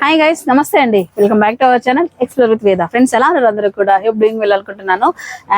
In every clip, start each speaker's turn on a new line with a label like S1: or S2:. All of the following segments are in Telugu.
S1: హాయ్ గైస్ నమస్తే అండి. Welcome back to our channel explore with Veda friends ఎలా ఉన్నారు అందరూ కూడా? హెప్ డూయింగ్ వెళ్ళాలనుకుంటున్నాను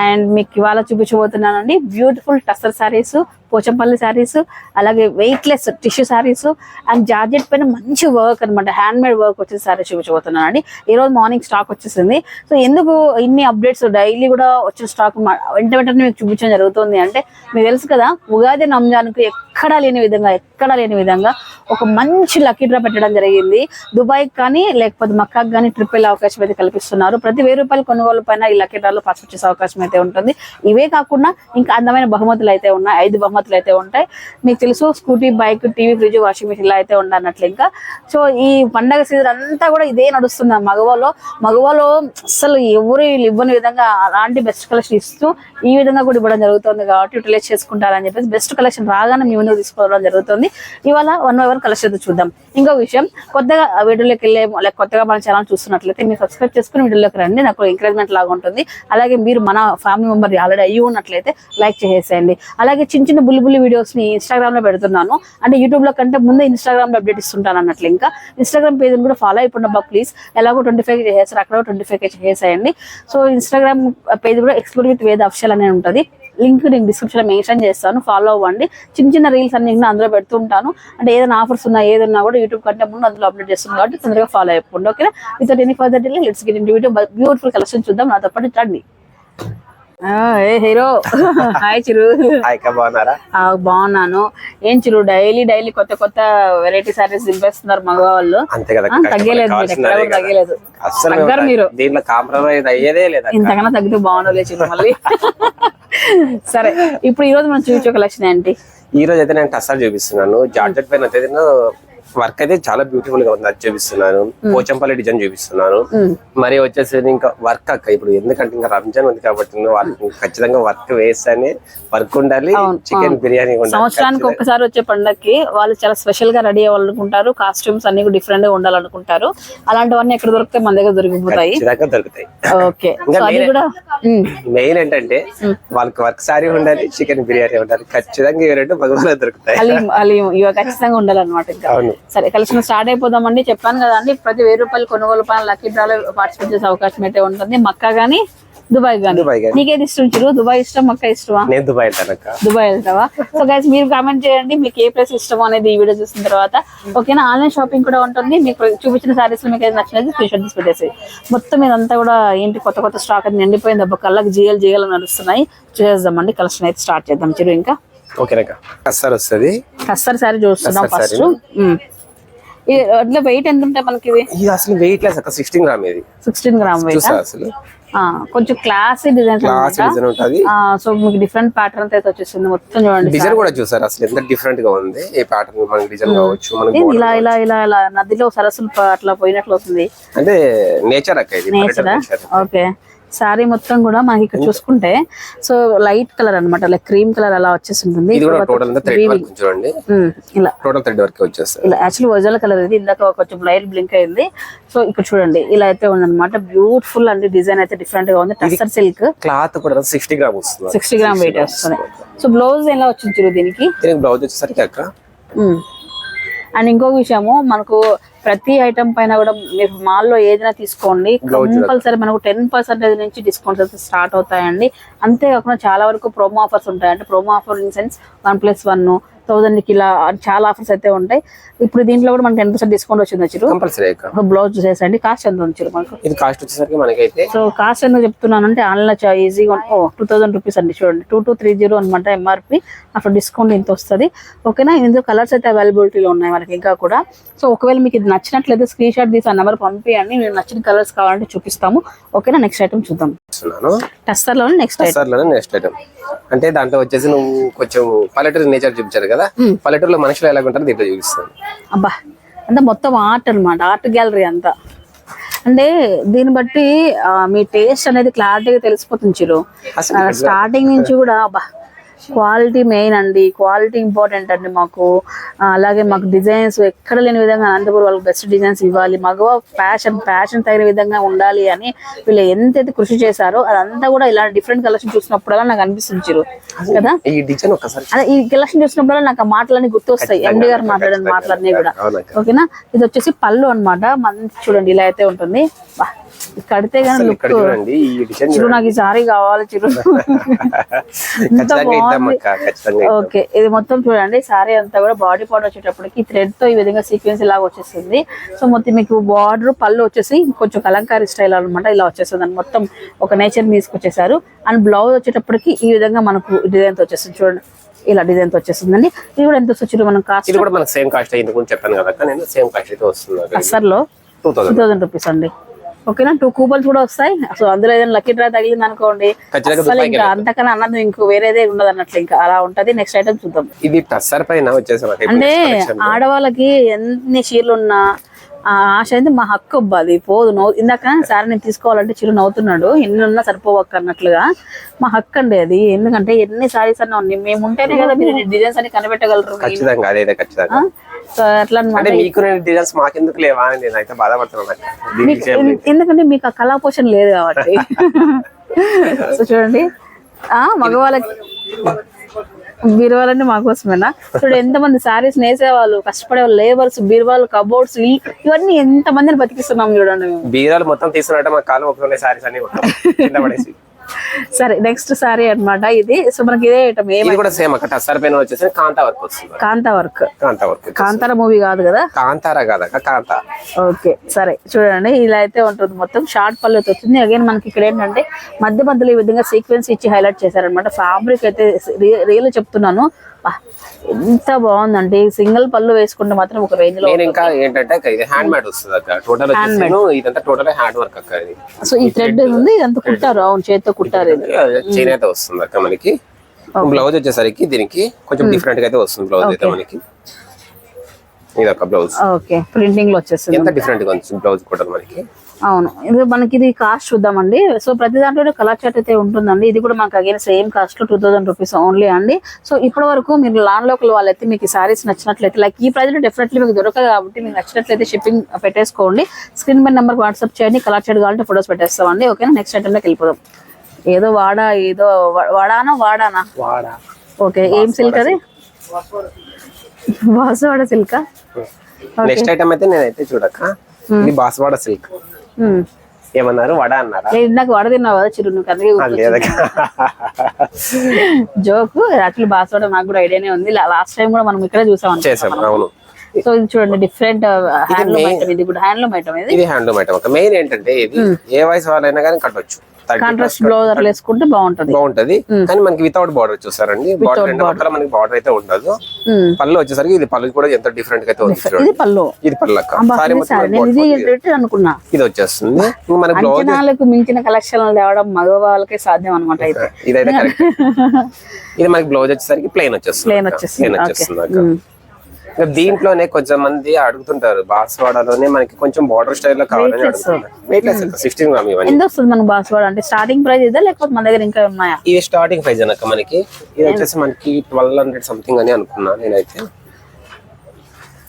S1: అండ్ మీకు ఇవాళ చూపించబోతున్నాను అండి బ్యూటిఫుల్ టస్సర్ శారీస్ పోచంపల్లి శారీస్ అలాగే weightless tissue sarees and georgette పైన మంచి వర్క్ అనమాట హ్యాండ్ మేడ్ వర్క్ వచ్చేసి శారీస్ చూపించబోతున్నాను అండి ఈ రోజు మార్నింగ్ స్టాక్ వచ్చేసింది. సో ఎందుకు ఇన్ని అప్డేట్స్ డైలీ కూడా వచ్చిన స్టాక్ వెంట వెంటనే మీకు చూపించడం జరుగుతుంది అంటే మీకు తెలుసు కదా ఉగాది రంజాన్కు ఎక్కడా లేని విధంగా ఎక్కడా లేని విధంగా ఒక మంచి లక్కీ డ్రా పెట్టడం జరిగింది. దుబాయ్ కానీ లేకపోతే మక్కాకు కానీ ట్రిప్ వెళ్ళే అవకాశం అయితే కల్పిస్తున్నారు. ప్రతి వెయ్యి రూపాయల కొనుగోలు పైన ఈ లక్కీ డ్రాలో పాస్ వచ్చే అవకాశం అయితే ఉంటుంది. ఇవే కాకుండా ఇంకా అందమైన బహుమతులు అయితే ఉన్నాయి. ఐదు బహుమతులు అయితే ఉంటాయి. మీకు తెలుసు scooty bike TV fridge washing machine ఇలా అయితే ఉండన్నట్లు ఇంకా. సో ఈ పండగ సీజన్ అంతా కూడా ఇదే నడుస్తుంది. మగవాలో మగవాలో అసలు ఎవరు వీళ్ళు ఇవ్వని విధంగా అలాంటి బెస్ట్ కలెక్షన్ ఇస్తూ ఈ విధంగా కూడా ఇవ్వడం జరుగుతుంది కాబట్టి యూటిలైజ్ చేసుకుంటారని చెప్పేసి బెస్ట్ కలెక్షన్ రాగానే మీ ముందుకు తీసుకోవడం జరుగుతుంది. ఇవాళ వన్ బై వన్ కలెక్షన్ చూద్దాం. ఇంకో విషయం కొత్తగా వీడియోలోకి వెళ్ళే లేక కొత్తగా మన ఛానల్ చూస్తున్నట్లయితే మీరు సబ్స్క్రైబ్ చేసుకుని వీడియోలోకి రండి. నాకు ఎంకరేజ్మెంట్ లాగా ఉంటుంది. అలాగే మీరు మన ఫ్యామిలీ మెంబర్ ఆల్రెడీ అయ్యి ఉన్నట్లయితే లైక్ చేసేయండి. అలాగే చిన్న చిన్న బుల్లి బుల్లి వీడియోస్లో పెడుతున్నాను. అంటే యూట్యూబ్లో కంటే ముందే ఇన్స్టాగ్రామ్లో అప్డేట్ ఇస్తుంటాను అన్నట్లు ఇంకా. ఇన్స్టాగ్రామ్ పేజ్ని కూడా ఫాలో అయిపోండి అబ్బా ప్లీజ్ ఎలాగో ట్వంటీ ఫైవ్ చేసేస్తారు అక్కడ ట్వంటీ ఫైవ్ చేసేయండి. సో ఇన్స్టాగ్రామ్ పేజ్ కూడా ఎక్స్ప్లోర్ విత్ వేద అఫ్షల్ అనే ఉంటుంది. లింక్ నేను డిస్క్రిప్షన్లో మెన్షన్ చేస్తాను. ఫాలో అవ్వండి. చిన్న చిన్న రీల్స్ అన్ని అందులో పెడుతుంటాను. అంటే ఏదైనా ఆఫర్స్ ఉన్నా ఏదన్నా కూడా యూట్యూబ్ కంటే ముందు అందులో అప్లోడ్ చేస్తున్నాను కాబట్టి తొందరగా ఫాలో అయిపోండి. Okay without any further delay let's get into video beautiful collection చూద్దాం. నాతో పాటు రండి. Hey hero. Hi Chiru.
S2: Hi బాగున్నారా?
S1: బాగున్నాను. ఏం చిరు డైలీ డైలీ కొత్త కొత్త వెరైటీ సారీస్ దింపేస్తున్నారు మగవాళ్ళు.
S2: అంతే కదా
S1: తగ్గలేదు తగ్గలేదు.
S2: మేము
S1: మీరు.
S2: దీంట్లో కాంప్రమైజ్ అయ్యేదే లేదా
S1: ఇంతకన్నా తగ్గితే బాగుండలే చిరు మళ్ళీ. సరే ఇప్పుడు ఈ రోజు మనం చూపించే కలెక్షన్ ఏంటి?
S2: ఈ రోజు అయితే నేను టస్సాలు చూపిస్తున్నాను. జార్జెట్ పైన అయితే వర్క్ అయితే చాలా బ్యూటిఫుల్గా ఉంది. అది చూపిస్తున్నాను. పోచంపల్లి డిజైన్ చూపిస్తున్నాను. మరి వచ్చేసి ఇంకా వర్క్ అక్క. ఇప్పుడు ఎందుకంటే ఇంకా రంజాన్ ఉంది కాబట్టి వాళ్ళకి ఖచ్చితంగా వర్క్ వేస్తేనే వర్క్ ఉండాలి చికెన్ బిర్యానీ
S1: సంవత్సరానికి ఒక్కసారి వచ్చే పండగకి వాళ్ళు చాలా స్పెషల్గా రెడీ అవ్వాలనుకుంటారు. కాస్ట్యూమ్స్ అన్ని డిఫరెంట్గా ఉండాలనుకుంటారు. అలాంటివన్నీ ఎక్కడ దొరికితే మన దగ్గర దొరికిపోతాయి.
S2: దొరుకుతాయి.
S1: ఓకే.
S2: మెయిన్ ఏంటంటే వాళ్ళకి వర్క్ సారీ ఉండాలి చికెన్ బిర్యానీ ఉండాలి ఖచ్చితంగా ఇవి రెండు భగవాన్ దొరుకుతాయి.
S1: ఖచ్చితంగా ఉండాలన్నమాట ఇంకా.
S2: అవును.
S1: సరే కలెక్షన్ స్టార్ట్ అయిపోదామండి. చెప్పాను కదండి ప్రతి వెయ్యి రూపాయలు కొనుగోలు పైన లక్కీ డ్రాలో పార్టిసిపేట్ చేసే అవకాశం అయితే ఉంటుంది. మక్కా గానీ దుబాయ్ గానీ. నీకేది ఇష్టం చిరు? దుబాయ్ ఇష్టం మక్కా ఇష్టమా?
S2: నేను దుబాయ్
S1: దుబాయ్ వెళ్తావా? సో గైస్ మీరు కామెంట్ చేయండి మీకు ఏ ప్లేస్ ఇష్టం అనేది ఈ వీడియో చూసిన తర్వాత. ఓకేనా? ఆన్లైన్ షాపింగ్ కూడా ఉంటుంది. మీకు చూపించిన సారీస్ మీకు ఏది నచ్చినది స్క్రీన్ షాట్ తీసి పెట్టేసి మొత్తం ఇదంతా కూడా ఏంటి కొత్త కొత్త స్టాక్ అది నిండిపోయింది. అబ్బా కళ్ళకి జియల్ జియల్ నడుస్తున్నాయి. చూసేద్దామండి. కలెక్షన్ అయితే స్టార్ట్ చేద్దాం. చిరు ఇంకా.
S2: ఓకేనక్క. కస్టర్ వస్తుంది.
S1: కస్తర్ సారీ చూస్తున్నాం
S2: కస్తర్
S1: ఫస్ట్ అట్లా వెయిట్ ఎంత ఉంటాయి మనకి ఇవి?
S2: ఇది అసలు వెయిట్ లెస్ అక్క సిక్స్టీన్ గ్రామ్ ఇది.
S1: సిక్స్టీన్ గ్రామ్ వెయిట్
S2: చూసా అసలు.
S1: కొంచెం క్లాసీ డిజైన్స్
S2: క్లాస్ డిజైన్ ఉంటది.
S1: సో మీకు డిఫరెంట్ ప్యాటర్న్ అయితే వచ్చేసింది మొత్తం చూడండి
S2: డిజైన్ కూడా చూసారు అసలు? ఎంత డిఫరెంట్గా ఉంది? ఏ ప్యాటర్న్ మనకి డిజైన్ కావచ్చు మనకి
S1: ఇలా ఇలా ఇలా ఇలా నదిలో సరస్సులు అట్లా పోయినట్లు వస్తుంది?
S2: అంటే నేచర్ అక్క ఇది
S1: నేచర్ ఓకే సారీ మొత్తం కూడా మనకి ఇక్కడ చూసుకుంటే సో లైట్ కలర్ అన్నమాట లైక్ క్రీమ్ కలర్ అలా వచ్చేసి ఉంటుంది ఇలా.
S2: టోటల్ థ్రెడ్ వర్క్
S1: ఇలా యాక్చువల్లీ ఒరిజినల్ కలర్ ఇది ఇందాక కొంచెం లైట్ బ్లింక్ అయింది. సో ఇక్కడ చూడండి ఇలా అయితే ఉందన్నమాట. బ్యూటిఫుల్ అండి డిజైన్ అయితే డిఫరెంట్గా ఉంది. టస్సర్ సిల్క్
S2: క్లాత్ కూడా సిక్స్టీ గ్రామ్ వస్తుంది.
S1: సిక్స్టీ గ్రామ్ వెయిట్ వస్తుంది. సో బ్లౌజ్ ఎలా వచ్చింది దీనికి?
S2: దీనికి బ్లౌజ్ వచ్చేసరికి అక్క
S1: అండ్ ఇంకొక విషయము మనకు ప్రతి ఐటమ్ పైన కూడా మీరు మాల్లో ఏదైనా తీసుకోండి. కంపల్సరీ మనకు టెన్ పర్సెంటేజ్ నుంచి డిస్కౌంట్స్ అయితే స్టార్ట్ అవుతాయండి. అంతేకాకుండా చాలా వరకు ప్రోమో ఆఫర్స్ ఉంటాయి అంటే promo offer in sense one plus one థౌసండ్కి ఇలా చాలా ఆఫర్స్ అయితే ఉంటాయి. ఇప్పుడు దీంట్లో కూడా మనకి టెన్ పర్సెంట్ డిస్కౌంట్ వచ్చింది వచ్చిరు
S2: కంపల్సరీ అక్క
S1: బ్లౌజ్ చూసేసండి. కాస్ట్ ఎంత వచ్చిరు మనకు?
S2: ఇది కాస్ట్ వచ్చేసరికి మనకైతే
S1: సో కాస్ట్ ఎందుకు చెప్తున్నానంటే ఆన్లైన్ చాలా ఈజీగా ఓ టూ థౌసండ్ రూపీస్ అండి చూడండి. టూ టూ త్రీ జీరో అనమాట ఎంఆర్పి అక్కడ డిస్కౌంట్ ఇంత వస్తుంది. ఓకేనా? ఇందులో కలర్స్ అయితే అవైలబిలిటీలో ఉన్నాయి మనకి ఇంకా కూడా. సో ఒకవేళ మీకు ఇది నచ్చినట్లయితే స్క్రీన్ షాట్ తీసి ఆ నెంబర్ పంపించండి మేము నచ్చిన కలర్స్ కావాలంటే చూపిస్తాము. ఓకేనా? నెక్స్ట్ ఐటమ్ చూద్దాం.
S2: ఇస్తున్నాను
S1: టస్టర్లో నెక్స్ట్ ఐటమ్
S2: సార్లోనే నెక్స్ట్ ఐటమ్ అంటే దాంట్లో వచ్చేసి నువ్వు కొంచెం పల్లెటూరు నేచర్ చూపించారు కదా? పల్లెటూరులో మనుషులు ఎలా ఉంటారో దీంట్లో చూపిస్తాను.
S1: అబ్బా అంటే మొత్తం ఆర్ట్ అన్నమాట ఆర్ట్ గ్యాలరీ అంతా. అంటే దీన్ని బట్టి మీ టేస్ట్ అనేది క్లారిటీగా తెలిసిపోతుంది చిరు స్టార్టింగ్ నుంచి కూడా అబ్బా క్వాలిటీ మెయిన్ అండి. క్వాలిటీ ఇంపార్టెంట్ అండి మాకు. అలాగే మాకు డిజైన్స్ ఎక్కడ లేని విధంగా అనంతపురం వాళ్ళకి బెస్ట్ డిజైన్స్ ఇవ్వాలి. మగవ ప్యాషన్ ప్యాషన్ తగిన విధంగా ఉండాలి అని వీళ్ళు ఎంతైతే కృషి చేశారో అదంతా కూడా ఇలాంటి డిఫరెంట్ కలెక్షన్ చూసినప్పుడల్లా నాకు అనిపిస్తుంది. కదా? అదే ఈ కలెక్షన్ చూసినప్పుడల్లా నాకు ఆ మాటలన్నీ గుర్తొస్తాయి. ఎండి గారు మాట్లాడిన మాటలన్నీ కూడా. ఓకేనా? ఇది వచ్చేసి పళ్ళు అన్నమాట. మంచి చూడండి ఇలా అయితే ఉంటుంది. కడితే కానీ
S2: అసలు
S1: లుక్ చిరు నాకు ఈ సారీ కావాలి చిరు. ఓకే ఇది మొత్తం చూడండి సారీ అంతా కూడా బాడీ పార్ట్ వచ్చేటప్పటికి థ్రెడ్తో ఈ విధంగా సీక్వెన్స్ లాగా వచ్చేస్తుంది సో మొత్తం మీకు బార్డర్ పళ్ళు వచ్చేసి కొంచెం కలంకారీ స్టైల్ అన్నమాట ఇలా వచ్చేస్తుంది మొత్తం ఒక నేచర్ తీసుకొచ్చేసారు అండ్ బ్లౌజ్ వచ్చేటప్పటికి ఈ విధంగా మనకు డిజైన్తో వచ్చేస్తుంది చూడండి ఇలా డిజైన్తో వచ్చేస్తుందండి ఇది కూడా ఎంత వచ్చి మనం కాస్ట్
S2: ఇది కూడా మనకు సేమ్ కాస్ట్ అయింది కొంచెం చెప్పాను కదా నేను సేమ్ కాస్ట్ అయితే వస్తుంది
S1: అసర్లో
S2: టూ థౌసండ్
S1: రూపీస్ అండి. ఓకేనా? టూ కూపన్స్ కూడా వస్తాయి. సో అందులో ఏదైనా లక్కీ డ్రా తగిలింది అనుకోండి అసలు ఇంకా అంతకన్నా అన్నది ఇంకో వేరేదే ఉండదు అన్నట్లు ఇంకా. అలా ఉంటది. నెక్స్ట్ ఐటమ్ చూద్దాం.
S2: ఇది
S1: అంటే ఆడవాళ్ళకి ఎన్ని చీరలు ఉన్నా ఆ ఆశ అయితే మా హక్కు అది. పోదు నవ్వు ఇందాక సార్ నేను తీసుకోవాలంటే చిరు నవ్వుతున్నాడు. ఎన్ని ఉన్నా సరిపోవక్క అన్నట్లుగా మా హక్కు అండి అది. ఎందుకంటే ఎన్ని సారీస్ అన్నా ఉన్నాయి. మేము ఉంటేనే కదా మీరు డిజైన్స్ అన్ని కనిపెట్టగలరు.
S2: ఖచ్చితంగా అదే ఖచ్చితంగా.
S1: అట్లా
S2: మీకు డిజైన్స్ మాకెందుకు లేవా అని నేనైతే బాధపడుతున్నాను.
S1: ఎందుకంటే మీకు ఆ కళా పోషణ లేదు కాబట్టి. సో చూడండి. ఆ మగవాళ్ళకి బీరువాలన్నీ మా కోసమేనా? చూడండి ఎంతమంది సారీస్ నేసేవాళ్ళు కష్టపడే వాళ్ళు లేబర్స్ బీరువాళ్ళు కబోర్డ్స్ ఇవన్నీ ఎంత మందిని బతికిస్తున్నాం చూడండి
S2: బీరాలు మొత్తం తీసుకున్నట్టే మా కాలు ఒక సారీస్ అన్ని కింద పడేసి.
S1: సరే నెక్స్ట్ సారీ అన్నమాట ఇది. సో మనకి ఇదే ఐటమ్
S2: ఇది కూడా సేమ్ అక్క టస్సర్ పైన వచ్చేసి కాంతా వర్క్ వస్తుంది
S1: kantha work.
S2: Kantha work
S1: Kantara movie కాదు కదా?
S2: కాంతారా కాదక్క కాంతా.
S1: ఓకే సరే చూడండి ఇలా అయితే ఉంటుంది మొత్తం. షార్ట్ పళ్ళు అయితే వచ్చింది. అగైన్ మనకి ఇక్కడ ఏంటంటే మధ్య మధ్యలో ఈ విధంగా సీక్వెన్స్ ఇచ్చి హైలైట్ చేశారనమాట ఫ్యాబ్రిక్ అయితే రియల్ చెప్తున్నాను. ఎంత బాగుందండి. సింగిల్ పళ్ళు వేసుకుంటే మాత్రం ఒక
S2: రేంజ్లో ఇంకా ఏంటంటే ఇది హ్యాండ్ మేడ్ వస్తుంది అక్క. టోటల్ ఇదంతా టోటల్ హ్యాండ్ వర్క్ అక్క ఇది.
S1: సో ఈ థ్రెడ్ ఉంది ఇదంతా కుట్టారు. అవును చేతితో కుట్టారు ఇది.
S2: చైన్ అయితే వస్తుంది అక్క మనకి. బ్లౌజ్ వచ్చేసరికి దీనికి కొంచెం డిఫరెంట్గా అయితే వస్తుంది బ్లౌజ్ అయితే మనకి. ఇది ఒక బ్లౌజ్.
S1: ఓకే. ప్రింటింగ్లో వచ్చేస్తుంది
S2: ఎంత డిఫరెంట్గా ఉంది బ్లౌజ్ కూడా మనకి?
S1: అవును. ఇది మనకి ఇది కాస్ట్ చూద్దామండి. సో ప్రతి దాంట్లో కలర్ చార్ట్ అయితే ఉంటుందండి. ఇది కూడా మనకి again same cost two thousand rupees only అండి. సో ఇప్పటి వరకు మీరు లాన్ లోకల్ వాళ్ళైతే మీకు సారీస్ నచ్చినట్లయితే లైక్ ఈ ప్రైస్లో డెఫినెట్లీ మీకు దొరకదు కాబట్టి మీకు నచ్చినట్లయితే షిప్పింగ్ పెట్టేసుకోండి. స్క్రీన్ పై నెంబర్ వాట్సాప్ చేయండి. కలర్ చార్ట్ కావాలంటే ఫొటోస్ పెట్టేస్తామండి. ఓకేనా నెక్స్ట్ ఐటమ్లోకి వెళ్ళిపోదాం. ఏదో వాడా ఏదో వాడానా వాడానా?
S2: వాడా.
S1: ఓకే ఏం సిల్క్ అది? వాసవాడ సిల్కా?
S2: నెక్స్ట్ ఐటమ్ అయితే నేనైతే చూడక్క ఇది బాస్వాడ సిల్క్. ఏమన్నారు? వడ అన్నారా?
S1: ఇందాక వడ తిన్నావు కదా చిరు నువ్వు
S2: లేదక్క
S1: జోక్ యాక్చువల్లీ బాస్వాడ నాకు కూడా ఐడియానే ఉంది. లాస్ట్ టైం కూడా మనం ఇక్కడే చూసాం
S2: చేసాం అవును.
S1: సో ఇది చూడండి డిఫరెంట్ హ్యాండ్లూమ్ ఐటమ్ ఇది కూడా. హ్యాండ్లూమ్ ఐటమ్ ఇది.
S2: ఇది హ్యాండ్లూమ్ ఐటమ్. ఒక మెయిన్ ఏంటంటే ఇది ఏ వయసు వాళ్ళైనా కానీ కట్టొచ్చు.
S1: కాంట్రాస్ట్ బ్లౌజ్ అట్లా వేసుకుంటే బాగుంటది.
S2: బాగుంటది. కానీ మనకి వితౌట్ బార్డర్ చూసారండి బార్డర్ రెండు పక్కల మనకి బార్డర్ అయితే ఉండదు. పళ్ళు వచ్చేసరికి ఇది పళ్ళు కూడా ఎంత డిఫరెంట్గా అయితే ఉంది.
S1: ఇది పళ్ళు.
S2: ఇది పళ్ళు అక్క.
S1: అబ్బా,
S2: సారీ
S1: ఇది అనుకున్నా
S2: వచ్చేస్తుంది. మనకి బ్లౌజ్
S1: మించిన కలెక్షన్ తేవడం మగవాళ్ళకే సాధ్యం అనమాట అయితే.
S2: ఇదైతే కరెక్ట్ ఇది మనకి బ్లౌజ్ వచ్చేసరికి ప్లెయిన్ వచ్చేస్తుంది అక్క.
S1: వచ్చేస్తుంది,
S2: దీంట్లోనే కొంచెం మంది అడుగుతుంటారు బాస్వాడలోనే మనకి కొంచెం బార్డర్ స్టైల్లో కావాలని అడుగుతుంటారు. సిక్స్టీన్ గ్రామ్ ఇవన్నీ
S1: ఎంత వస్తుంది మనకు బాస్వాడ అంటే స్టార్టింగ్ ప్రైస్ ఇదా లేకపోతే మన దగ్గర ఇంకా ఉన్నాయా?
S2: ఇది స్టార్టింగ్ ప్రైస్ అనక మనకి. ఇది వచ్చేసి మనకి ట్వెల్వ్ హండ్రెడ్ సంథింగ్ అని అనుకున్నా నేనైతే.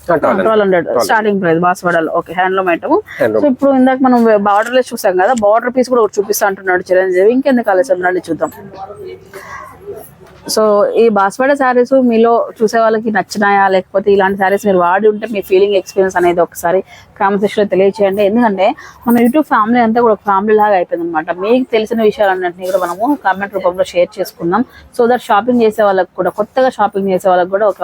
S2: Twelve
S1: twelve hundred starting price బాస్వాడలో. Okay handloom item. So ఇప్పుడు ఇందాక మనం బార్డర్ లెస్ చూసాం కదా బార్డర్ పీస్ కూడా చూపిస్తా అంటున్నాడు చిరంజీవి. ఇంకెందుకు రండి చూద్దాం. సో ఈ బాస్వాడ శారీస్ మీలో చూసే వాళ్ళకి నచ్చినాయా? లేకపోతే ఇలాంటి శారీస్ మీరు వాడి ఉంటే మీ ఫీలింగ్ ఎక్స్పీరియన్స్ అనేది ఒకసారి కామెంట్ సెక్షన్లో తెలియచేయండి. ఎందుకంటే మన యూట్యూబ్ ఫ్యామిలీ అంతా కూడా ఫ్యామిలీ లాగా అయిపోయింది అనమాట మీకు తెలిసిన విషయాలన్నింటినీ కూడా మనము కామెంట్ రూపంలో షేర్ చేసుకుందాం. సో దట్ షాపింగ్ చేసే వాళ్ళకి కూడా కొత్తగా షాపింగ్ చేసే వాళ్ళకి కూడా ఒక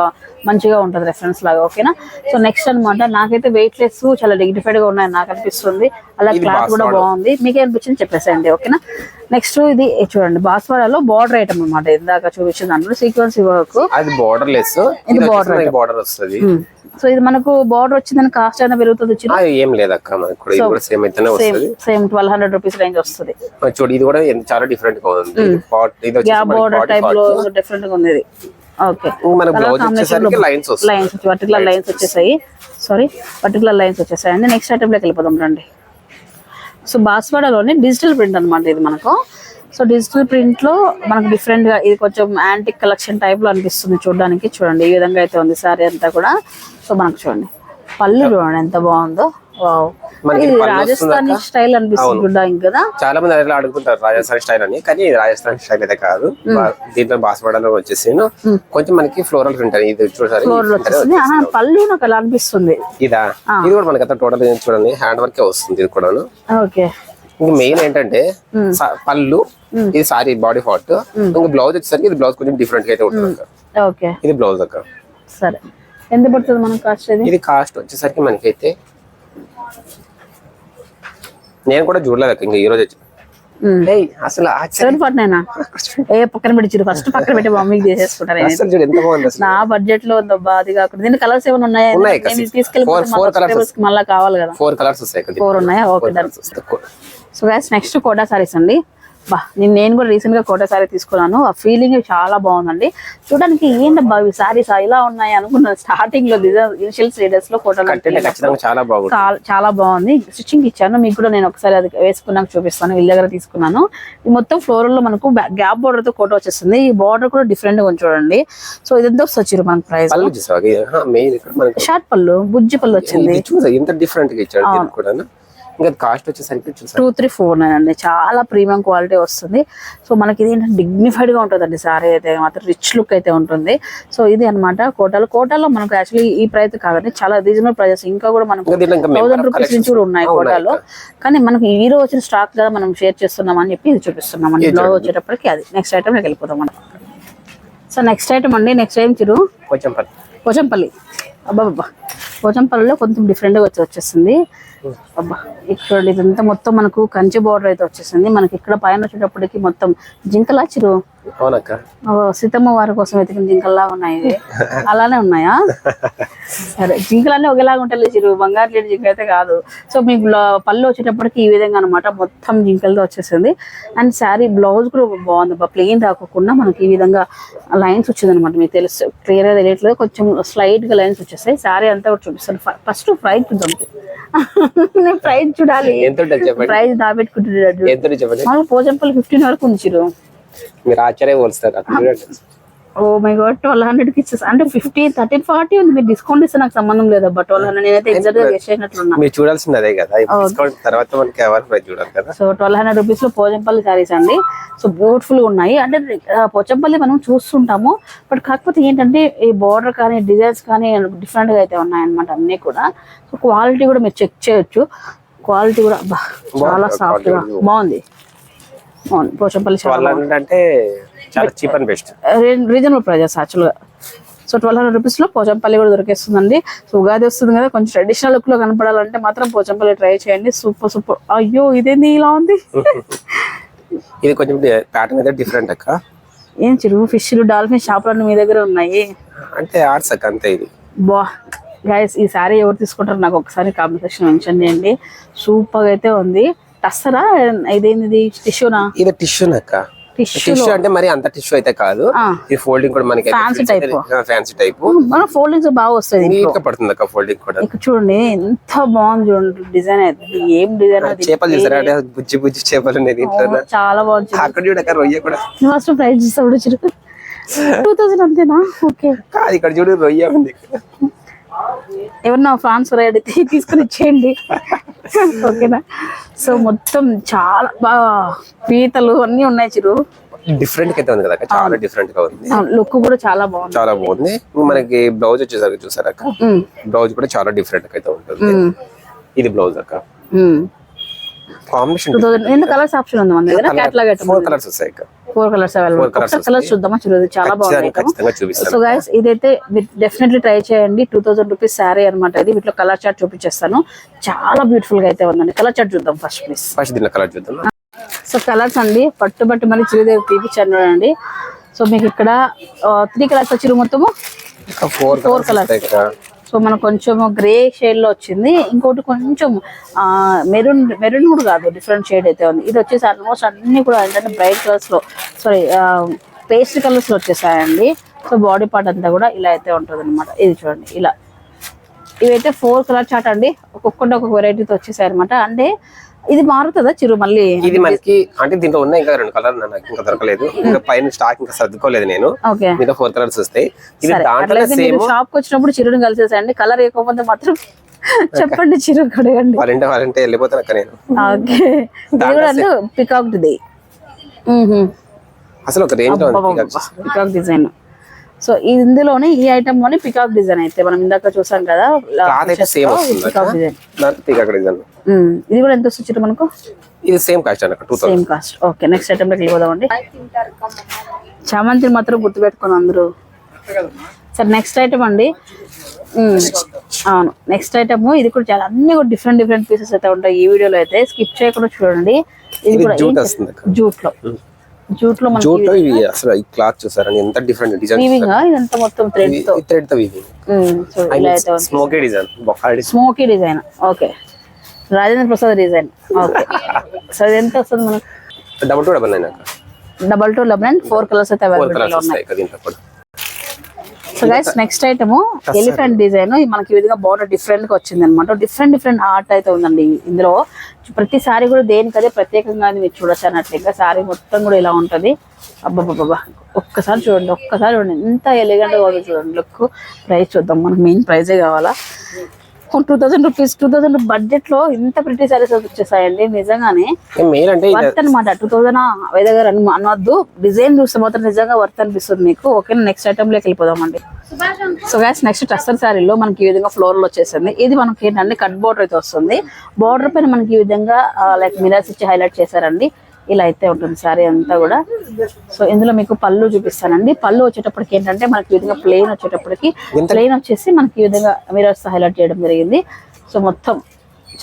S1: మంచిగా ఉంటుంది రెఫరెన్స్ లాగా ఓకేనా సో నెక్స్ట్ అన్నమాట నాకైతే వెయిట్ లెస్ చాలా డిగ్నిఫైడ్గా ఉన్నాయని నాకు అనిపిస్తుంది. అలా క్లాత్ కూడా. బాగుంది. మీకే అనిపించింది చెప్పేసేయండి ఓకేనా నెక్స్ట్ ఇది చూడండి బాస్వాడలో బార్డర్ ఐటమ్ అన్నమాట. ఇందాక చూపించిన దాంట్లో సీక్వెన్స్ వర్క్
S2: అది బార్డర్ లెస్ ఇది బార్డర్ వస్తుంది.
S1: సో ఇది మనకు బార్డర్ వచ్చిందని కాస్ట్ అయినా పెరుగుతుంది
S2: ఏం లేదక్క మనకి సేమ్ అయితేనే వస్తుంది.
S1: Same twelve hundred rupees range వస్తుంది.
S2: చూడు ఇది కూడా చాలా డిఫరెంట్గా ఉంది.
S1: Border type. లో డిఫరెంట్గా ఉంది ఓకే
S2: లైన్స్
S1: పర్టికులర్ లైన్స్ వచ్చేసాయి. సారీ పర్టికులర్ లైన్స్ వచ్చేసాయి. అండి నెక్స్ట్ ఐటమ్లోకి వెళ్ళిపోదాం రండి. సో బాస్వాడలోనే డిజిటల్ ప్రింట్ అన్నమాట ఇది మనకు. సో డిజిటల్ ప్రింట్లో మనకు డిఫరెంట్గా ఇది కొంచెం యాంటిక్ కలెక్షన్ టైప్లో అనిపిస్తుంది చూడడానికి. చూడండి ఈ విధంగా అయితే ఉంది సారీ అంతా కూడా. సో మనకు చూడండి. పళ్ళు చూడండి ఎంత బాగుందో. రాజస్థానీ? స్టైల్ అనిపిస్తుంది కదా?
S2: చాలా మంది అట్లా అడుగుతుంటారు రాజస్థాన్ స్టైల్ అని కానీ రాజస్థాన్ స్టైల్ అయితే కాదు. దీంట్లో బాసపడాలో వచ్చేసి కొంచెం మనకి ఫ్లోరల్ ఉంటాయి ఇది చూసారు
S1: ఫ్లోర్లో వచ్చేస్తుంది ఆహా, పళ్ళు నాకు అలా అనిపిస్తుంది.
S2: ఇదా? ఇది కూడా మనకి టోటల్ చూడండి. హ్యాండ్ వర్కే వస్తుంది ఇది కూడాను.
S1: ఓకే.
S2: ఇంక మెయిన్ ఏంటంటే పళ్ళు ఇది సారీ బాడీ పార్ట్ ఇంకా బ్లౌజ్ వచ్చేసరికి ఇది బ్లౌజ్ కొంచెం డిఫరెంట్గా అయితే ఉంటుంది.
S1: ఓకే.
S2: ఇది బ్లౌజ్ అక్క.
S1: సరే. ఎంత పడుతుంది మనకు కాస్ట్ ఇది?
S2: కాస్ట్ వచ్చేసరికి మనకైతే నేను కూడా చూడలేదు ఇంకా ఈ రోజు అసలు
S1: ఏ పక్కన పెట్టి ఫస్ట్ పక్కన పెట్టి మమ్మీకి చేసేసుకుంటాను నా బడ్జెట్లో ఉందబ్బా అది కాకుండా. దీని కలర్స్ ఏమైనా ఉన్నాయా? కి మళ్ళీ కావాలి కదా.
S2: ఫోర్ కలర్స్
S1: ఫోర్ ఉన్నాయా? Okay. So guys next Kota sarees అండి? బా నేను నేను కూడా రీసెంట్గా కోటా సారీ తీసుకున్నాను. ఆ ఫీలింగ్ చాలా బాగుందండి. చూడడానికి ఏంటబ్బా ఇవి సారీస్ ఇలా ఉన్నాయి అనుకున్నాను స్టార్టింగ్లో ఇనిషియల్ స్టేటస్లో కోటా
S2: చాలా బాగుంది
S1: చాలా చాలా బాగుంది. స్టిచ్చింగ్ ఇచ్చాను. మీకు కూడా నేను ఒకసారి అది వేసుకున్నాక చూపిస్తాను. వీళ్ళ దగ్గర తీసుకున్నాను. ఇది మొత్తం ఫ్లోరల్లో మనకు గ్యాప్ బోర్డర్తో కోట వచ్చేస్తుంది. ఈ బార్డర్ కూడా డిఫరెంట్గా ఉంది చూడండి. సో ఇది ఎంత వస్తుంది మనకు ప్రైస్ షార్ట్ పళ్ళు బుజ్జి పళ్ళు వచ్చింది.
S2: ఎంత డిఫరెంట్గా ఇచ్చాడు ఇంకా కాస్ట్ వచ్చేసరికి చూసా.
S1: టూ త్రీ ఫోర్ నైన్ అండి చాలా ప్రీమియం క్వాలిటీ వస్తుంది. సో మనకి ఇది ఏంటంటే డిగ్నిఫైడ్గా ఉంటుందండి. సారీ అయితే మాత్రం రిచ్ లుక్ అయితే ఉంటుంది. సో ఇది అన్నమాట కోటాలో. కోటాలో మనకు యాక్చువల్లీ ఈ ప్రైస్ కాదండి. చాలా రీజనబుల్ ప్రైజెస్ ఇంకా కూడా మనకు థౌసండ్ రూపీస్ నుంచి కూడా ఉన్నాయి కోటాలో. కానీ మనకి ఈ రోజు వచ్చిన స్టాక్ కదా మనం షేర్ చేస్తున్నాం అని చెప్పి ఇది చూపిస్తున్నాం అండి బ్లౌజ్ వచ్చేటప్పటికి అది. నెక్స్ట్ ఐటమ్ వెళ్ళిపోతాం మనం. సో నెక్స్ట్ ఐటమ్ అండి. నెక్స్ట్ ఏం చిరు
S2: పళ్ళు
S1: పోచంపల్లి అబ్బాబ్బా పోచంపల్లిలో కొంచెం డిఫరెంట్గా వచ్చి వచ్చేసింది అబ్బా. ఇక్కడ ఇదంతా మొత్తం మనకు కంచి బార్డర్ అయితే వచ్చేసింది. మనకి ఇక్కడ పైన వచ్చేటప్పటికి మొత్తం జింకలా చిరు? సీతమ్మ వారి కోసం వెతికిన జింకల్లా ఉన్నాయి. అలానే ఉన్నాయా? సరే జింకలన్నీ ఒకేలాగా ఉంటాయి చిరు. బంగారు లేడి జింక అయితే కాదు. సో మీకు పళ్ళు వచ్చేటప్పటికి ఈ విధంగా అనమాట మొత్తం జింకలతో వచ్చేసింది. అండ్ శారీ బ్లౌజ్ కూడా బాగుంది. ప్లెయిన్ రాకోకుండా మనకి ఈ విధంగా లైన్స్ వచ్చింది అనమాట మీకు తెలుసు. క్లియర్గా తెలియట్లేదు. కొంచెం స్లైట్గా లైన్స్ వచ్చేస్తాయి శారీ అంతా కూడా చూపిస్తాను. ఫస్ట్ ప్రైస్ చూద్దాం నేను ప్రైస్ చూడాలి.
S2: ఎంత ఉంటుంది చెప్పండి?
S1: ప్రైస్ దాబెట్టుకుంటున్నాడు
S2: ఎంత చెప్పండి?
S1: ఫిఫ్టీన్ వరకు ఉంది చిరు
S2: మీరు ఆశ్చర్య పోలుస్తారు అక్కడ చూడండి.
S1: ఓ మై గాడ్ ట్వెల్వ్ హండ్రెడ్కి ఇచ్చేసి అంటే ఫిఫ్టీ థర్టీన్ ఫార్టీ ఉంది మీరు డిస్కౌంట్ ఇస్తే నాకు సంబంధం లేదబ్బా ట్వెల్వ్ హండ్రెడ్ నేనైతే ఎగ్జాక్ట్గా చేసినట్లున్నా
S2: మీరు చూడాల్సింది అదే కదా. డిస్కౌంట్ తర్వాత మనకి ఎవరి ప్రైస్ చూడాలి కదా.
S1: సో ట్వెల్వ్ హండ్రెడ్ రూపీస్లో పోచంపల్లి శారీస్ అండి. సో బ్యూటిఫుల్ ఉన్నాయి. అంటే పోచంపల్లి మనం చూస్తుంటాము. బట్ కాకపోతే ఏంటంటే ఈ బార్డర్ కానీ డిజైన్స్ కానీ డిఫరెంట్గా అయితే ఉన్నాయి అనమాట అన్ని కూడా. సో క్వాలిటీ కూడా మీరు చెక్ చేయొచ్చు. క్వాలిటీ కూడా చాలా సాఫ్ట్గా బాగుంది. బాగుంది. పోచంపల్లి
S2: అంటే చాలా cheap and best.
S1: Reasonable prices యాక్చువల్గా. సో ట్వెల్వ్ హండ్రెడ్ రూపీస్లో పోచంపల్లి కూడా దొరికేస్తుందండి. సో ఉగాది వస్తుంది కదా కొంచెం ట్రెడిషనల్ లుక్లో కనపడాలంటే మాత్రం పోచంపల్లి ట్రై చేయండి. Super super. అయ్యో ఇదేంది ఇలా ఉంది?
S2: ఇది కొంచెం ప్యాటర్న్ అయితే డిఫరెంట్ అక్క.
S1: ఏం చిరుగు ఫిష్లు డాల్ఫిన్ షాపులన్నీ మీ దగ్గర ఉన్నాయి?
S2: అంటే ఆర్ట్స్ అక్క అంతే ఇది.
S1: బా గైస్ ఈ సారీ ఎవరు తీసుకుంటారు నాకు ఒకసారి కామెంట్ సెక్షన్ మెన్షన్ చేయండి. సూపర్ అయితే ఉంది. టస్సరా ఇదేంది టిష్యూనా
S2: ఇది టిష్యూ అక్క.
S1: టిష్యూ
S2: అంటే మరి అంత టిష్యూ అయితే కాదు. ఇది ఫోల్డింగ్ కూడా మనకి
S1: Fancy type.
S2: ఫ్యాన్సీ టైప్
S1: మన ఫోల్డింగ్స్ బాగా వస్తుంది
S2: నీట్ పడుతుంది అక్క ఫోల్డింగ్ కూడా.
S1: చూడండి ఎంత బాగుంది చూడండి డిజైన్ అయితే. ఏం డిజైన్
S2: చేపలు చూసారా? అంటే బుజ్జి బుజ్జి చేపలు ఉన్నాయి దీంట్లో
S1: చాలా బాగుంది
S2: అక్కడ చూడక రొయ్య కూడా.
S1: ఫస్ట్ ప్రైస్ చూస్తాడు టూ థౌసండ్ అంతేనా? ఓకే
S2: ఇక్కడ చూడు రొయ్య ఉంది.
S1: ఎవరన్నా ఫ్రాన్స్ ఫ్రై అడిగితే తీసుకుని ఇచ్చేయండి. ఓకేనా? సో మొత్తం చాలా బాగా పీతలు అన్ని ఉన్నాయి చిరు.
S2: డిఫరెంట్ అయితే ఉంది కదా చాలా డిఫరెంట్గా ఉంది.
S1: లుక్ కూడా చాలా బాగుంది.
S2: చాలా బాగుంది. మనకి బ్లౌజ్ వచ్చేసరికి చూసారా బ్లౌజ్ కూడా చాలా డిఫరెంట్ అయితే ఉంటుంది. ఇది బ్లౌజ్ అక్క. కాంబినేషన్
S1: ఎన్ని కలర్స్ ఆప్షన్ ఉంది మన దగ్గర? క్యాట్లాగ్ ఐటమ్
S2: ఫోర్ కలర్స్ వస్తాయి
S1: ఫోర్ కలర్స్ అవైలబుల్ చూద్దామా చూడదు. చాలా బాగుంది సో గైస్ ఇదైతే డెఫినెట్లీ ట్రై చేయండి. టూ థౌసండ్ రూపీస్ శారీ అనమాట ఇది. వీటిలో కలర్ చార్ట్ చూపించేస్తాను. చాలా బ్యూటిఫుల్గా అయితే ఉందండి. కలర్ చార్ట్ చూద్దాం ఫస్ట్ ప్లీజ్
S2: ఫస్ట్ కలర్ చూద్దాం.
S1: సో కలర్స్ అండి. పట్టు బట్టి మరి చిరుదేవి తీపిచ్చాను చూడండి సో మీకు ఇక్కడ త్రీ కలర్స్ వచ్చిరు మొత్తము?
S2: ఫోర్ కలర్స్
S1: సో మనకు కొంచెం గ్రే షేడ్లో వచ్చింది. ఇంకోటి కొంచెం మెరూన్ మెరూన్ కూడా కాదు డిఫరెంట్ షేడ్ అయితే ఉంది. ఇది వచ్చేసి ఆల్మోస్ట్ అన్ని కూడా ఏంటంటే బ్రైట్ కలర్స్లో సారీ పేస్ట్ కలర్స్లో వచ్చేసాయండి. సో బాడీ పార్ట్ అంతా కూడా ఇలా అయితే ఉంటుంది అనమాట ఇది చూడండి ఇలా. ఇవైతే ఫోర్ కలర్ చాట్ అండి. ఒక్కొక్కటి ఒక్కొక్క వెరైటీతో వచ్చేసాయి అనమాట అంటే ఇది మారుతుందా చిరు మళ్ళీ?
S2: ఇది మనకి అంటే దీంట్లో ఉన్నాయి ఇంకా రెండు కలర్ నాకు ఇంకా దొరకలేదు. ఇంకా పైన స్టాక్ ఇంకా సర్దుకోలేదు నేను. మిగతా ఫోర్ కలర్స్ వస్తాయి. ఇది దాంట్లో సేమ్
S1: షాప్కి వచ్చినప్పుడు చిరుని కలిసేసండి కలర్ వేయకపోతే మాత్రం చెప్పండి చిరు కడగండి.
S2: వారంటే వారంటే వెళ్ళిపోతాను అక్క నేను.
S1: ఓకే. అంటే పికాక్ ది.
S2: అసలు ఒక రేంజ్
S1: పికాక్ డిజైన్ సో ఇందులోనే ఈ ఐటమ్లోనే పికాక్ డిజైన్ అయితే మనం ఇందాక చూసాం కదా
S2: సేమ్ వస్తుంది
S1: పికాక్ డిజైన్
S2: దాంట్లో అక్కడ డిజైన్
S1: ఇది కూడా ఎంత వస్తుంది మనకు?
S2: ఇది సేమ్ కాస్ట్ అన్న
S1: సేమ్ కాస్ట్ ఓకే నెక్స్ట్ ఐటమ్లోకి వెళ్ళిపోదామండి. చామంతి మాత్రం గుర్తుపెట్టుకోండి అందరూ. సరే నెక్స్ట్ ఐటమ్ అండి. అవును నెక్స్ట్ ఐటమ్ ఇది కూడా చాలా అన్ని కూడా డిఫరెంట్ డిఫరెంట్ పీసెస్ అయితే ఉంటాయి. ఈ వీడియోలో అయితే స్కిప్ చేయకుండా చూడండి. ఇది కూడా
S2: జూట్ వస్తుంది అక్క
S1: జూట్లో జూట్లో మనకి
S2: జూట్లో ఇవి అసలు ఈ క్లాత్ చూసారని ఎంత డిఫరెంట్ డిజైన్
S1: వీవింగ్ ఇదంతా మొత్తం
S2: థ్రెడ్తో. థ్రెడ్తో weaving smoky design
S1: smoky design okay Rajendra Prasad design okay. So ఇది ఎంత వస్తుంది మనకు?
S2: Double two double nine
S1: double two eleven four colours అయితే అవైలబుల్ ఉన్నాయి. So guys next item elephant design మనకి ఈ విధంగా బార్డర్ డిఫరెంట్గా వచ్చింది అనమాట డిఫరెంట్ డిఫరెంట్ ఆర్ట్ అయితే ఉందండి ఇందులో. ప్రతి సారీ కూడా దేనికదే ప్రత్యేకంగా మీరు చూడొచ్చు అన్నట్లు ఇంకా సారీ మొత్తం కూడా ఇలా ఉంటది. అబ్బాబ్బాబ్బా ఒక్కసారి చూడండి ఒక్కసారి చూడండి. ఎంత ఎలిగెంట్గా ఉంది చూడండి. లుక్ ప్రైస్ చూద్దాం. మనకు మెయిన్ ప్రైజే కావాలా? Two thousand rupees two thousand బడ్జెట్లో ఇంత ప్రిటీ సారీస్ వచ్చేసాయండి నిజంగానే. వర్త్ అనమాట టూ థౌసండ్ గారు అని అనవద్దు డిజైన్ చూస్తే మాత్రం నిజంగా వర్త్ అనిపిస్తుంది మీకు. ఓకే నెక్స్ట్ ఐటమ్లోకి వెళ్ళిపోదామండి. సో గ్యాస్ నెక్స్ట్ టస్టర్ శారీలో మనకి ఈ విధంగా ఫ్లోర్లో వచ్చేసింది. ఇది మనకి ఏంటంటే కట్ బోర్డర్ అయితే వస్తుంది. బోర్డర్ పైన మనకి ఈ విధంగా లైక్ మిరర్స్ ఇచ్చి హైలైట్ చేశారండి. ఇలా అయితే ఉంటుంది శారీ అంతా కూడా. సో ఇందులో మీకు పళ్ళు చూపిస్తానండి. పళ్ళు వచ్చేటప్పటికి ఏంటంటే మనకి ఈ విధంగా ప్లెయిన్ వచ్చేటప్పటికి ప్లెయిన్ వచ్చేసి మనకి ఈ విధంగా మిరర్స్ హైలైట్ చేయడం జరిగింది. సో మొత్తం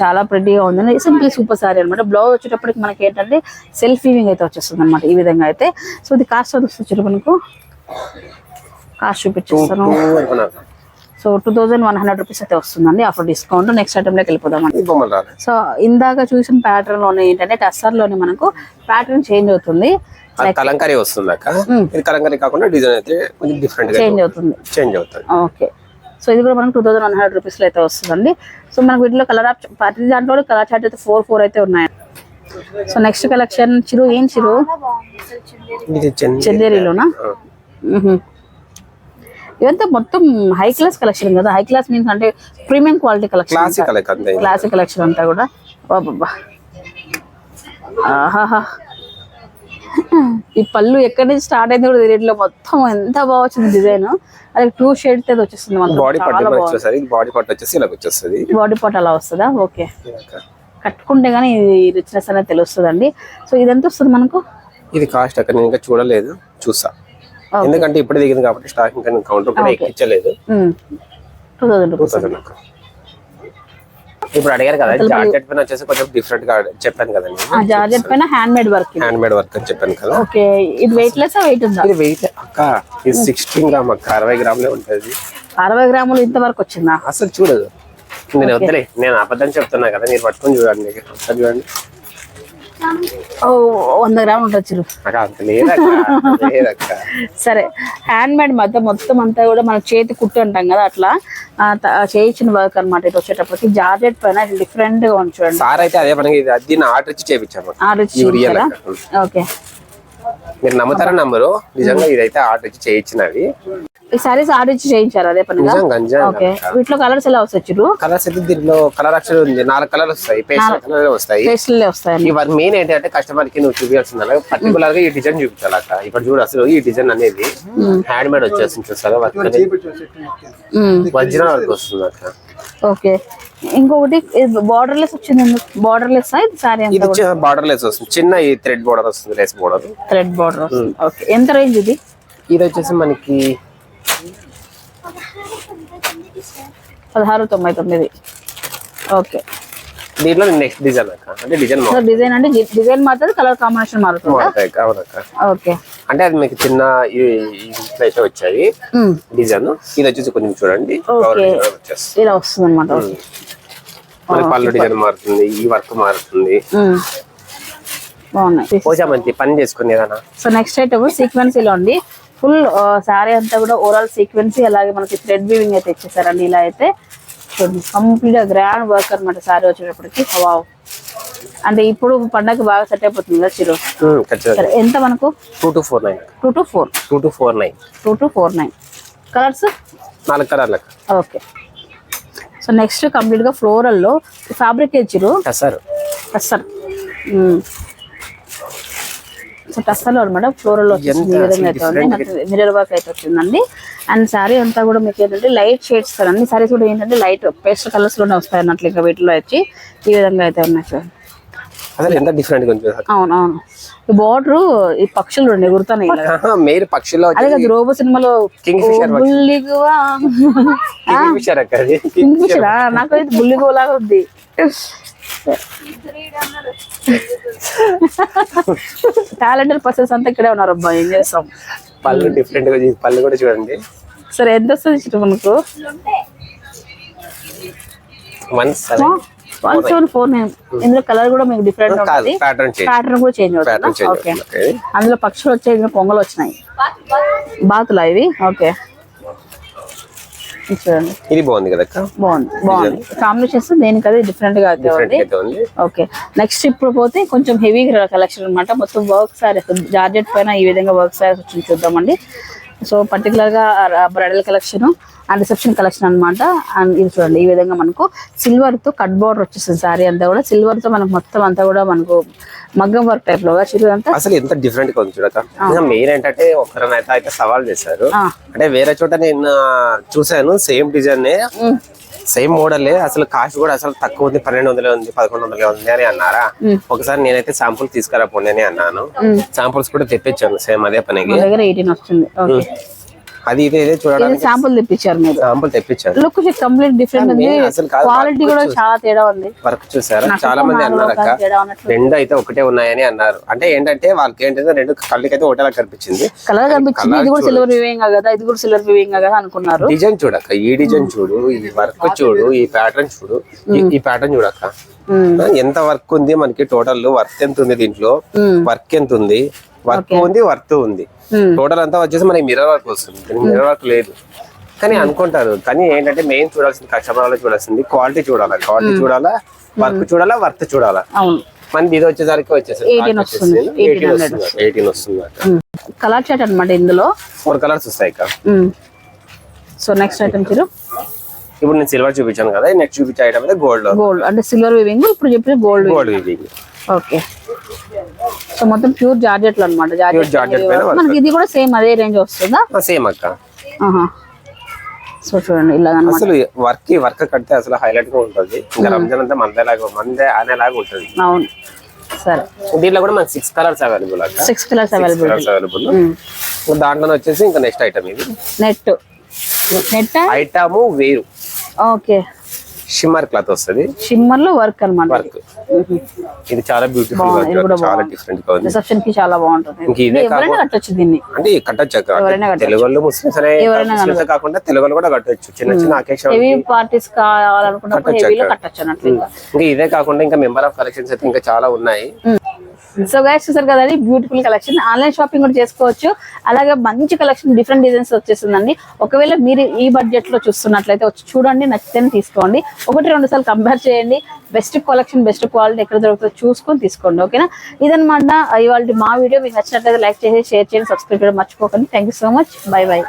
S1: చాలా ప్రెడ్డీగా ఉందండి. సింపుల్ సూపర్ సారీ అనమాట బ్లౌజ్ వచ్చేటప్పటికి మనకి ఏంటంటే సెల్ఫ్ వీవింగ్ అయితే వచ్చేస్తుంది అనమాట ఈ విధంగా అయితే. సో ఇది కాస్ట్ వస్తుంది మనకు? కాస్ట్ చూపించేస్తాను. So two thousand one hundred rupees అయితే వస్తుందండి. ఆఫర్ డిస్కౌంట్ నెక్స్ట్ ఐటమ్లోకి వెళ్ళిపోదామండి సో ఇందాక చూసిన ప్యాటర్న్లోనే ఏంటంటే టస్సర్లోనే మనకు ప్యాటర్న్ చేంజ్ అవుతుంది.
S2: కలంకారీ వస్తుంది అక్క ఇది కలంకారీ కాకుండా డిజైన్ అయితే కొంచెం డిఫరెంట్గా
S1: చేంజ్ అవుతుంది.
S2: చేంజ్ అవుతుంది.
S1: ఓకే సో ఇది కూడా మనకు టూ థౌసండ్ వన్ హండ్రెడ్ రూపీస్లో అయితే వస్తుందండి. సో మనకు వీటిలో కలర్ ఆప్ ప్రతి దాంట్లో కలర్ చార్ట్ అయితే ఫోర్ ఫోర్ అయితే ఉన్నాయి. సో నెక్స్ట్ కలెక్షన్ చిరు ఏం చిరు? చందేరిలోనా ఇదంతా మొత్తం హై క్లాస్ కలెక్షన్ కదా. హై క్లాస్ మీన్స్ అంటే premium quality collection
S2: classic
S1: collection అంతా. కూడా. బాబా ఆహాహా. ఈ పళ్ళు ఎక్కడి నుంచి స్టార్ట్ అయింది కూడా తెలియట్లేదు. మొత్తం ఎంత బాగా వచ్చింది డిజైన్ అది టూ షేడ్ అయితే వచ్చేస్తుంది
S2: బాడీ ఇది బాడీ పట్టు వచ్చేసి ఇలా వచ్చేస్తుంది.
S1: బాడీ పార్ట్ అలా వస్తుందా? ఓకే. కట్టుకుంటే గానీ ఇది రిచ్నెస్ అనేది తెలుస్తుందండి. సో ఇది ఎంత వస్తుంది మనకు?
S2: ఇది కాస్ట్ అక్కడ నేను ఇంకా చూడలేదు. చూసా ఎందుకంటే ఇప్పుడు దిగింది కాబట్టి స్టాక్ ఇంకా నేను కౌంటర్ కూడా ఎక్కించలేదు. ఇప్పుడు అడిగారు కదా జాకెట్ పైన వచ్చేసి కొంచెం డిఫరెంట్గా చెప్పాను కదండి.
S1: జార్జెట్ పైన handmade work
S2: handmade work అని చెప్పాను కదా.
S1: ఓకే ఇది వెయిట్ లెస్ వెయిట్ ఉందా?
S2: ఇది వెయిట్ అక్క ఇది సిక్స్టీన్ గ్రామ్ అక్క అరవై గ్రాములే ఉంటుంది.
S1: అరవై గ్రాములు ఇంత వరకు వచ్చిందా?
S2: అసలు చూడదు. నేను వద్దలే నేను అబద్ధం చెప్తున్నా కదా మీరు పట్టుకొని చూడండి ఒకసారి చూడండి.
S1: వంద గ్రాములు
S2: లేదక్క
S1: సరే హ్యాండ్ మేడ్ మధ్య మొత్తం అంతా కూడా మన చేతి కుట్టు అంటాం కదా అట్లా. చేయించిన వర్క్ అనమాట ఇటు వచ్చేటప్పటికి. జార్జెట్ పైన డిఫరెంట్గా
S2: సార్ అయితే అదే మనకి ఆర్డర్ ఇచ్చి చేయించాము
S1: ఆర్డర్ ఇచ్చి. ఓకే.
S2: మీరు నమ్ముతారా నమ్మరు? నిజంగా ఇదైతే ఆర్డర్ ఇచ్చి చేయించినవి.
S1: ఈ సారీస్ ఆర్డర్ ఇచ్చి చేయించారు అదే
S2: నిజంగా
S1: ఓకే. వీటిలో కలర్స్ ఎలా వస్తాయి
S2: కలర్స్ అయితే దీనిలో కలర్ అక్షరం ఉంది. నాలుగు కలర్ వస్తాయి. పేస్ట్ కలర్ వస్తాయి.
S1: పేస్టల్ వస్తాయండి
S2: ఇవర్ మెయిన్ ఏంటంటే కస్టమర్కి నువ్వు చూపించాల్సింది పర్టికులర్గా ఈ డిజైన్ చూపించాలి అక్క ఇప్పుడు చూడు అసలు ఈ డిజైన్ అనేది హ్యాండ్ మేడ్ వచ్చేస్తుంది చూసారా వర్క్ వజ్రం వర్క్ వస్తుంది అక్క
S1: ఓకే. ఇంకొకటి బార్డర్లెస్ వచ్చింది బార్డర్లెస్ ఇది సారీ
S2: ఇది
S1: అంతా
S2: బార్డర్ లెస్ వస్తుంది. చిన్న ఈ థ్రెడ్ బోర్డర్ వస్తుంది lace border
S1: thread border okay ఎంత రేంజ్ ఇది?
S2: ఇది వచ్చేసి మనకి
S1: పదహారు తొంభై తొమ్మిది. ఓకే
S2: దీంట్లో నెక్స్ట్ డిజైన్ అక్క. అంటే డిజైన్
S1: సో డిజైన్ అంటే డిజైన్ మారుతుంది కలర్ కాంబినేషన్ మారుతుంది?
S2: అవునక్క.
S1: ఓకే.
S2: అంటే అది మీకు చిన్న అయితే వచ్చాయి. డిజైన్. ఇది వచ్చేసి కొంచెం చూడండి
S1: ఇలా వస్తుంది అనమాట
S2: పళ్ళు డిజైన్ మారుతుంది ఈ వర్క్ మారుతుంది.
S1: బాగున్నాయి.
S2: పోజామంతి పని చేసుకుని ఏదైనా?
S1: సో నెక్స్ట్ ఐటమ్ సీక్వెన్సీలో ఉంది. ఫుల్ శారీ అంతా కూడా ఓవరాల్ సీక్వెన్సీ అలాగే మనకి థ్రెడ్ వీవింగ్ అయితే ఇచ్చేసారండి ఇలా అయితే. చూడండి కంప్లీట్గా గ్రాండ్ వర్క్ అనమాట సారీ వచ్చేటప్పటికి. వావ్ అంటే ఇప్పుడు పండగ బాగా సెట్ అయిపోతుంది కదా చిరు సరే ఎంత మనకు?
S2: Two two four nine
S1: two two four
S2: two two four nine
S1: two two four nine colours
S2: నాలుగు కలర్లకు
S1: ఓకే సో నెక్స్ట్ కంప్లీట్గా ఫ్లోరల్లో ఫ్యాబ్రిక్ ఇచ్చిరు
S2: టసర్
S1: టస్సర్ సో టస్సర్లో అనమాట ఫ్లోరల్లో వచ్చేసింది. ఈ విధంగా అయితే ఉంది. మిరర్ వర్క్ అయితే వచ్చిందండి. అండ్ శారీ అంతా కూడా మీకు ఏంటంటే లైట్ షేడ్స్ అన్ని సారీస్ కూడా ఏంటంటే లైట్ పేస్ట్ కలర్స్లోనే వస్తాయి అన్నట్లు ఇంకా వీటిలో వచ్చి ఈ విధంగా అయితే ఉన్నాయి సార్.
S2: అసలు ఎంత డిఫరెంట్గా ఉంది చూడు.
S1: అవును అవును ఈ బార్డర్ ఈ పక్షులు రెండు ఎగురుతున్నాయి
S2: మేరు పక్షిలో
S1: అదే కదా రోబో సినిమాలో. బుల్లిగువా. నాకు అయితే బుల్లిగో లాగా ఉంది. టాలెంటెడ్ పర్సన్స్ అంతా ఇక్కడే ఉన్నారు అబ్బా ఏం చేస్తాం?
S2: పళ్ళు డిఫరెంట్గా. పళ్ళు కూడా చూడండి.
S1: సరే ఎంత వస్తుంది మనకు?
S2: One
S1: one seven four nine. ఇందులో కలర్ కూడా మీకు డిఫరెంట్
S2: కాదు
S1: ఉంటుంది.
S2: ప్యాటర్న్ చేంజ్
S1: ప్యాటర్న్ కూడా చేంజ్ అవుతుంది? ఓకే అందులో పక్షులు వచ్చాయి ఇందులో పొంగలు వచ్చినాయి. బాతులా. ఇవి? ఓకే చూడండి.
S2: ఇది బాగుంది కదా
S1: బాగుంది బాగుంది. కాంబినేషన్స్ దేనికి అది
S2: డిఫరెంట్గా
S1: ఉంది. ఓకే నెక్స్ట్ ఇప్పుడు పోతే కొంచెం హెవీ కలెక్షన్ అన్నమాట. మొత్తం వర్క్ సారీస్ జార్జెట్ పైన ఈ విధంగా వర్క్ సారీస్ వచ్చింది చూద్దామండి. సో పర్టికులర్గా bridal collection and reception collection అన్నమాట. అండ్ ఇది చూడండి ఈ విధంగా మనకు సిల్వర్తో కట్ బోర్డర్ వచ్చేస్తుంది సారీ అంతా కూడా. సిల్వర్తో మనకు మొత్తం అంతా కూడా మనకు మగ్గం వర్క్ టైప్లో
S2: అసలు ఎంత డిఫరెంట్గా ఉంది చూడక మెయిన్ ఏంటంటే ఒకరిని అయితే అయితే సవాల్ చేశారు. అంటే వేరే చోట నేను చూసాను సేమ్ డిజైన్ సేమ్ మోడలే అసలు కాస్ట్ కూడా అసలు తక్కువ ఉంది పన్నెండు వందలే ఉంది పదకొండు వందలే ఉంది అని అన్నారా? ఒకసారి నేనైతే శాంపుల్ తీసుకురా పోండి అని అన్నాను. శాంపుల్స్ కూడా తెప్పించాను సేమ్ అదే పనికి.
S1: ఎయిటీన్ వస్తుంది.
S2: అది ఇది ఇదే చూడడానికి
S1: శాంపుల్ తెప్పించారు మీరు?
S2: శాంపుల్ తెప్పించాను
S1: లుక్ కంప్లీట్ డిఫరెంట్ ఉంది. క్వాలిటీ కూడా చాలా తేడా ఉంది.
S2: వర్క్ చూసారా? చాలా మంది అన్నారు అక్క రెండు అయితే ఒకటే ఉన్నాయని అన్నారు. అంటే ఏంటంటే వాళ్ళకి ఏంటంటే రెండు కళ్ళకైతే ఒకటేలా కనిపించింది.
S1: కలర్ కనిపించింది. ఇది కూడా సిల్వర్ వివింగ్ కదా? ఇది కూడా సిల్వర్ వివింగ్ కదా అనుకున్నారు.
S2: డిజైన్ చూడక్క. ఈ డిజైన్ చూడు ఈ వర్క్ చూడు ఈ ప్యాటర్న్ చూడు. ఈ- ప్యాటర్న్ చూడక్క.
S1: మ్మ్.
S2: ఎంత వర్క్ ఉంది మనకి టోటల్ వర్క్ ఎంత ఉంది దీంట్లో. వర్క్ ఎంత ఉంది? వర్క్ ఉంది వర్త్ ఉంది. టోటల్ అంతా వచ్చేసి మనకి మిర్రర్ వర్క్ వస్తుంది. మిర్రర్ వర్క్ లేదు. కానీ అనుకుంటారు. కానీ ఏంటంటే మెయిన్ చూడాల్సింది కస్టమర్ వాళ్ళు చూడాల్సింది. క్వాలిటీ చూడాలా? క్వాలిటీ చూడాలా? వర్క్ చూడాలా? వర్త్ చూడాలా? మనకి ఇది వచ్చేసరికి వచ్చేసి
S1: 18 వస్తుంది. 1800.
S2: ఎయిటీన్ వస్తుంది
S1: కలర్ చాట్ అన్నమాట ఇందులో.
S2: ఫోర్ కలర్స్ వస్తాయి
S1: సో నెక్స్ట్ ఐటమ్ మీరు?
S2: ఇప్పుడు నేను సిల్వర్ చూపించాను కదా. నెక్స్ట్ చూపించే ఐటమ్ అయితే గోల్డ్
S1: గోల్డ్ అంటే సిల్వర్ వివింగ్ ఇప్పుడు చెప్పిన gold
S2: gold weaving
S1: okay. So మొత్తం ప్యూర్ జార్జెట్లు అనమాట జార్జెట్ మనకి ఇది కూడా సేమ్ అదే రేంజ్ వస్తుందా?
S2: సేమ్ అక్క.
S1: సో చూడండి ఇలా
S2: అసలు వర్క్ వర్క్ కడితే అసలు హైలైట్గా ఉంటుంది. ఇంకా రంజాన్ అంతా మందేలాగా మందే అనేలాగా ఉంటుంది.
S1: అవును. సరే.
S2: దీంట్లో కూడా మనకి సిక్స్ కలర్స్ అవైలబుల్ అక్క.
S1: సిక్స్ కలర్స్ అవైలబుల్
S2: అవైలబుల్ దాంట్లో వచ్చేసి ఇంకా నెక్స్ట్ ఐటమ్ ఇది.
S1: నెట్ నెట్
S2: ఐటమ్ వేరు.
S1: ఓకే.
S2: షిమ్మర్ క్లాత్ వస్తుంది.
S1: షిమ్మర్లో వర్క్ అనమాట
S2: వర్క్ ఇది చాలా బ్యూటిఫుల్గా చాలా డిఫరెంట్గా ఉంది
S1: రిసెప్షన్కి చాలా బాగుంటుంది.
S2: ఇంక ఇదే
S1: ఎవరైనా కట్టొచ్చు దీన్ని.
S2: అంటే కట్టొచ్చు. తెలుగు వాళ్ళు ముస్లిమ్స్ అనే ముస్లిమ్స్ కాకుండా తెలుగు కూడా కట్టొచ్చు. చిన్న చిన్న అకేషన్
S1: హెవీ పార్టీస్ కావాలనుకున్నప్పుడు హెవీలో. కట్టొచ్చు అన్నట్లు ఇంకా.
S2: ఇదే కాకుండా ఇంకా మెంబర్ ఆఫ్ కలెక్షన్స్ అయితే ఇంకా చాలా ఉన్నాయి.
S1: సో గైస్ చూసారు కదండి బ్యూటిఫుల్ కలెక్షన్ ఆన్లైన్ షాపింగ్ కూడా చేసుకోవచ్చు. అలాగే మంచి కలెక్షన్ డిఫరెంట్ డిజైన్స్ వచ్చేసిందండి ఒకవేళ మీరు ఈ బడ్జెట్లో చూస్తున్నట్లయితే వచ్చి చూడండి నచ్చితేనే తీసుకోండి. ఒకటి రెండు సార్లు కంపేర్ చేయండి. బెస్ట్ కలెక్షన్ బెస్ట్ క్వాలిటీ ఎక్కడ దొరుకుతుందో చూసుకొని తీసుకోండి ఓకేనా ఇదనమాట ఇవాళ మా వీడియో మీకు నచ్చినట్లయితే లైక్ చేసి షేర్ చేయండి సబ్స్క్రైబ్ చేయడం మర్చిపోకండి. Thank you so much bye bye